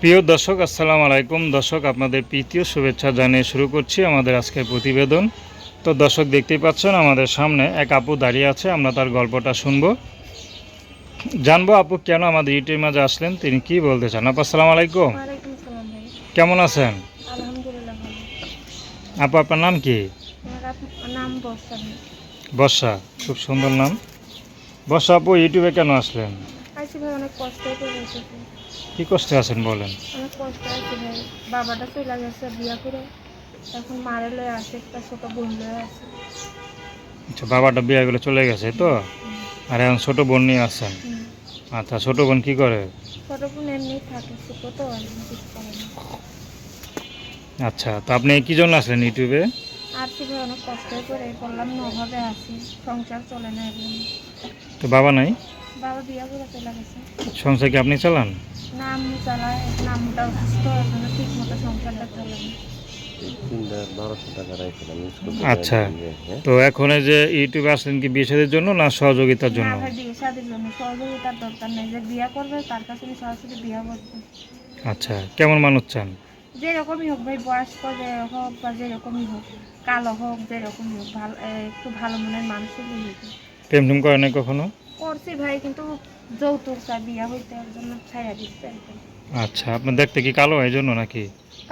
প্রিয় দর্শক আসসালামু আলাইকুম। দর্শক আপনাদের প্রীতীয় শুভেচ্ছা জানিয়ে শুরু করছি আমাদের আজকের প্রতিবেদন। তো দর্শক দেখতেই পাচ্ছেন আমাদের সামনে এক আপু দাঁড়িয়ে আছে আমরা তার গল্পটা শুনব। জানব আপু কেন আমাদের ইউটিউবের মাঝে আসলেন তিনি কি বলতে চান? আপু আসসালামু আলাইকুম। কেমন আছেন? আলহামদুলিল্লাহ ভালো। আপু আপনার নাম কি? বর্ষা খুব সুন্দর নাম। বর্ষা আপু ইউটিউবে কেন আসলেন আইসি ভাই অনেক কষ্টই করে এসেছি কি কষ্টে আছেন বলেন? অনেক কষ্ট আছে ভাই। বাবাটা চলে গেছে বিয়া করে। এখন মারে লয়ে আসে একটা ছোট বোন লয়ে আছে আচ্ছা বাবাটা বিয়ে করে চলে গেছে তো? আর এখন ছোটো বোন নিয়ে আসছেন আচ্ছা ছোটো বোন কি করে? ছোট বোন এমনি থাকে ছোট তো আচ্ছা তো আপনি কি জন্য আসলেন ইউটিউবে? ভাই অনেক করে বললাম না অভাবে আছি সংসার চলে না তো বাবা নাই? বাবা বিয়া করে চলে গেছে। সংসার কি আপনি চালান? নাম চালায় নামটা অসুস্থ এখন ঠিক মতো সংসারটা আচ্ছা তো এখন এই যে ইউটিউবে আসলেন কি বিয়ে শাদীর জন্য না সহযোগিতার জন্য? বিয়ে শাদির জন্য। সহযোগিতার দরকার নেই যে বিয়ে করবে তার কাছে সরাসরি বিয়ে করব। আচ্ছা কেমন মানুষ চান? যেরকমই হোক ভাই বয়স্ক যে হোক বা যেরকমই হোক কালো হোক যেরকমই হোক ভালো একটু ভালো মনের মানুষের হোক প্রেম টেম করে নাই কখনো? করছি ভাই কিন্তু যৌতুক চাই বিয়ে হইতে ওর জন্য ছাইয়া দিচ্ছে আচ্ছা আপনি দেখতে কি কালো এই জন্য নাকি?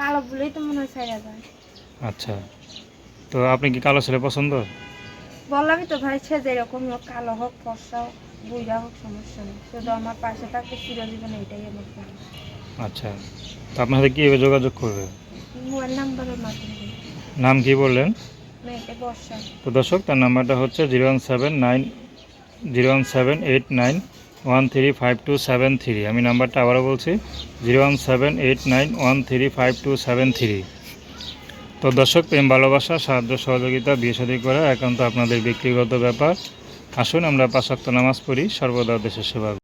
কালো বলেই তো মনে হয় ছাইয়া যায়। আচ্ছা তো আপনি কি কালো ছেলে পছন্দ? বললামই তো ভাই সে যেরকমই হোক কালো হোক ফর্সা হোক বুইরা হোক সমস্যা নেই। শুধু আমার পাশে থাকতে চিরজীবন এইটাই আমার। আচ্ছা তো আপনার সাথে কীভাবে যোগাযোগ করবে? মোবাইল নাম্বারের মাধ্যমে নাম কি বললেন? তো দর্শক তার নাম্বারটা হচ্ছে zero one seven nine zero one seven eight nine one three five two seven three. আমি নাম্বারটা আবারও বলছি, zero one seven eight nine one three five two seven three. তো দর্শক, প্রেম, ভালোবাসা, সাহায্য, সহযোগিতা, বিয়ে সাদী করা একান্ত আপনাদের ব্যক্তিগত ব্যাপার। আসুন আমরা পাশাক্ত নামাজ পড়ি, সর্বদা দেশের সেবা।